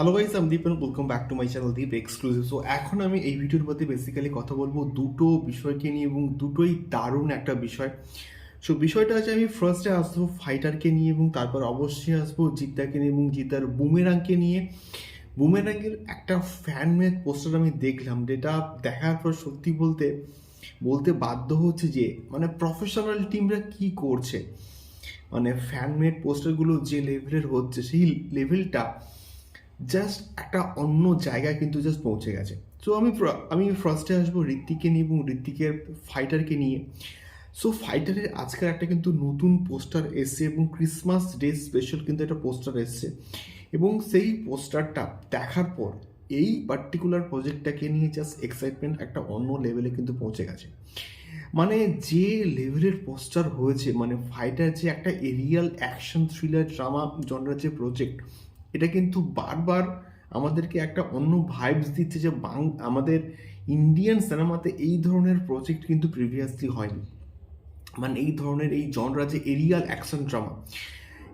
Hello guys আমি Deep welcome back to my channel Deep exclusive so এখন আমি এই ভিডিওর মধ্যে বেসিক্যালি কথা বলব দুটো বিষয়কে নিয়ে এবং দুটোই দারুণ একটা বিষয়। সো বিষয়টা আছে আমি ফার্স্টে আসব ফাইটারকে নিয়ে এবং তারপর অবশ্যই আসব জিদ্দাকে নিয়ে এবং জিদ্দার বুমেরাংকে নিয়ে। বুমেরাংয়ের একটা ফ্যান মেড পোস্টার আমি দেখলাম, যেটা দেখার পর সত্যি বলতে বলতে বাধ্য হচ্ছে যে মানে প্রফেশনাল টিমরা কি করছে? মানে ফ্যান মেড পোস্টারগুলো যে লেভেলের হচ্ছে, সেই লেভেলটা জাস্ট একটা অন্য জায়গায় কিন্তু জাস্ট পৌঁছে গেছে। সো আমি আমি ফার্স্টে আসব ঋত্বিককে নিয়ে এবং ঋত্বিকের ফাইটারকে নিয়ে। সো ফাইটারের আজকের একটা কিন্তু নতুন পোস্টার এসছে এবং ক্রিসমাস ডে স্পেশাল কিন্তু একটা পোস্টার এসছে। এবং সেই পোস্টারটা দেখার পর এই পার্টিকুলার প্রজেক্টটাকে নিয়ে জাস্ট এক্সাইটমেন্ট একটা অন্য লেভেলে কিন্তু পৌঁছে গেছে। মানে যে লেভেলের পোস্টার হয়েছে মানে ফাইটার যে একটা এরিয়াল অ্যাকশন থ্রিলার ড্রামা জনরার যে প্রজেক্ট এটা কিন্তু বারবার আমাদেরকে একটা অন্য ভাইবস দিচ্ছে যে বাং আমাদের ইন্ডিয়ান সিনেমাতে এই ধরনের প্রজেক্ট কিন্তু প্রিভিয়াসলি হয়নি। মানে এই ধরনের এই জনরা যে এরিয়াল অ্যাকশন ড্রামা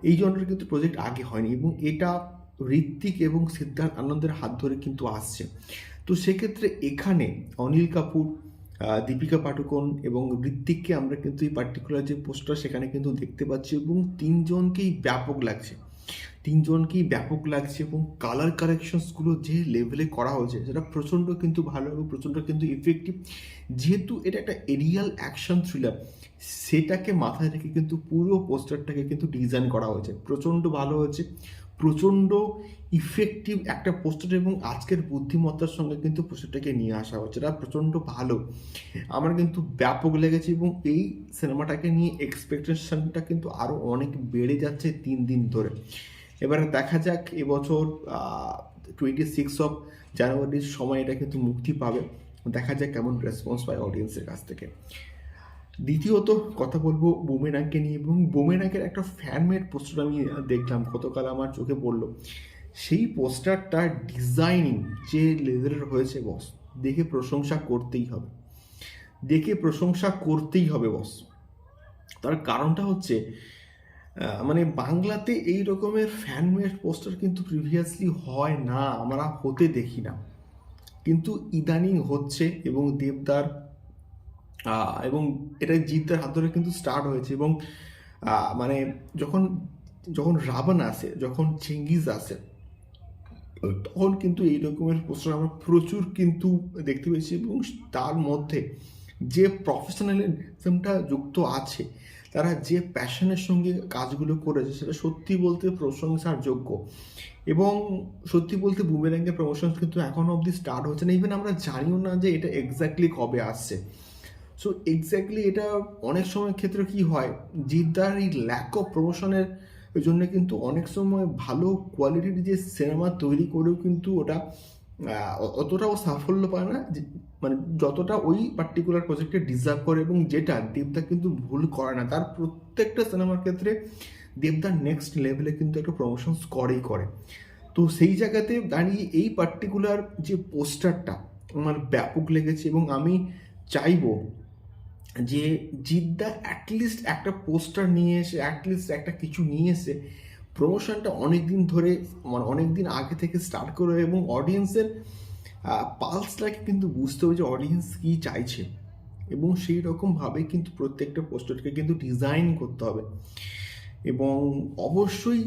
এই জনরার কিন্তু প্রজেক্ট আগে হয়নি এবং এটা ঋত্বিক এবং সিদ্ধার্থ আনন্দের হাত ধরে কিন্তু আসছে। তো সেক্ষেত্রে এখানে অনিল কাপুর দীপিকা পাডুকোন এবং ঋত্বিককে আমরা কিন্তু এই পার্টিকুলার যে পোস্টার সেখানে কিন্তু দেখতে পাচ্ছি এবং তিনজনকেই ব্যাপক লাগছে। তিনজনকেই ব্যাপক লাগছে এবং কালার কারেকশনসগুলো যে লেভেলে করা হয়েছে, সেটা প্রচণ্ড কিন্তু ভালো এবং প্রচণ্ড কিন্তু ইফেক্টিভ যেহেতু এটা একটা এরিয়াল অ্যাকশন থ্রিলার সেটাকে মাথায় রেখে কিন্তু পুরো পোস্টারটাকে কিন্তু ডিজাইন করা হয়েছে। প্রচণ্ড ভালো হয়েছে। প্রচণ্ড ইফেক্টিভ একটা পোস্টার এবং আজকের বুদ্ধিমত্তার সঙ্গে কিন্তু পোস্টারটাকে নিয়ে আসা হয়েছে এটা প্রচণ্ড ভালো। আমার কিন্তু ব্যাপক লেগেছে এবং এই সিনেমাটাকে নিয়ে এক্সপেকটেশনটা কিন্তু আরও অনেক বেড়ে যাচ্ছে তিন দিন ধরে। এবারে দেখা যাক এবছর টোয়েন্টি সিক্স অফ জানুয়ারির সময় এটা কিন্তু মুক্তি পাবে। দেখা যাক কেমন রেসপন্স পায় অডিয়েন্সের কাছ থেকে। দ্বিতীয়ত কথা বলব বুমেরাংকে নিয়ে এবং বুমেরাংয়ের একটা ফ্যানমেড পোস্টার আমি দেখলাম, গতকাল আমার চোখে পড়ল। সেই পোস্টারটা ডিজাইনিং যে লেভেলের হয়েছে বস দেখে প্রশংসা করতেই হবে। দেখে প্রশংসা করতেই হবে বস তার কারণটা হচ্ছে মানে বাংলাতে এই রকমের ফ্যানমেড পোস্টার কিন্তু প্রিভিয়াসলি হয় না, আমরা হতে দেখি না। কিন্তু ইদানিং হচ্ছে এবং দেবদার এবং এটা জিতদার হাত ধরে কিন্তু স্টার্ট হয়েছে এবং মানে যখন যখন রাবণ আসে, যখন চেঙ্গিজ আসে, তখন কিন্তু এই রকমের পোস্টার আমরা প্রচুর কিন্তু দেখতে পেয়েছি এবং তার মধ্যে যে প্রফেশনালিজমটা যুক্ত আছে, তারা যে প্যাশনের সঙ্গে কাজগুলো করেছে সেটা সত্যি বলতে প্রশংসার যোগ্য এবং সত্যি বলতে বুমেরাঙ্গের প্রমোশন কিন্তু এখনও অবধি স্টার্ট হচ্ছে না। ইভেন আমরা জানিও না যে এটা এক্স্যাক্টলি কবে আসছে। সো এক্স্যাক্টলি এটা অনেক সময় ক্ষেত্রে কি হয়? জিদ্দার এই ল্যাক অফ প্রমোশনের জন্য কিন্তু অনেক সময় ভালো কোয়ালিটির যে সিনেমা তৈরি করেও কিন্তু ওটা অতটাও সাফল্য পায় না মানে যতটা ওই পার্টিকুলার প্রজেক্টে ডিজার্ভ করে এবং যেটা দেবদা কিন্তু ভুল করে না। তার প্রত্যেকটা সিনেমার ক্ষেত্রে দেবদা নেক্সট লেভেলে কিন্তু একটা প্রমোশনস করেই করে। তো সেই জায়গাতে দাঁড়িয়ে এই পার্টিকুলার যে পোস্টারটা আমার ব্যাপক লেগেছে এবং আমি চাইব যে জিদ্দা অ্যাটলিস্ট একটা পোস্টার নিয়ে এসে অ্যাটলিস্ট একটা কিছু নিয়ে এসে প্রমোশনটা অনেক দিন ধরে মানে অনেক দিন আগে থেকে স্টার্ট করে এবং অডিয়েন্সের পালসটাকে কিন্তু বুঝতে হবে যে অডিয়েন্স কী চাইছে। এবং সেই রকমভাবে কিন্তু প্রত্যেকটা পোস্টারকে কিন্তু ডিজাইন করতে হবে। এবং অবশ্যই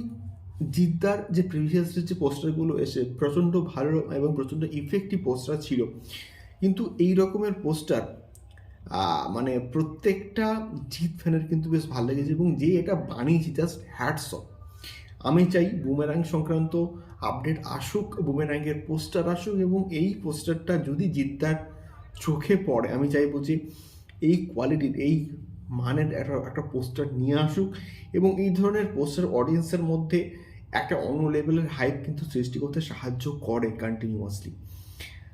জিদ্দার যে প্রিভিয়াস যে পোস্টারগুলো এসে প্রচণ্ড ভালো এবং প্রচণ্ড ইফেক্টিভ পোস্টার ছিল। কিন্তু এই রকমের পোস্টার মানে প্রত্যেকটা জিৎ ফ্যানের কিন্তু বেশ ভালো লেগেছে এবং যে এটা বানিয়েছি জাস্ট হ্যাটস অফ আমি চাই বুমেরাং সংক্রান্ত আপডেট আসুক বুমেরাঙ্গের পোস্টার আসুক এবং এই পোস্টারটা যদি জিদ্দার চোখে পড়ে, আমি চাইব যে এই কোয়ালিটির এই মানের একটা একটা পোস্টার নিয়ে আসুক এবং এই ধরনের পোস্টার অডিয়েন্সের মধ্যে একটা অন্য লেভেলের হাইপ কিন্তু সৃষ্টি করতে সাহায্য করে কন্টিনিউয়াসলি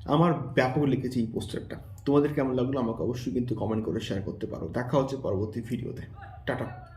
আমার ব্যাপক লিখেছি এই পোস্টারটা। তোমাদের কেমন লাগল আমাকে অবশ্যই কিন্তু কমেন্ট করে শেয়ার করতে পারো। দেখা হচ্ছে পরবর্তী ভিডিওতে টাটা।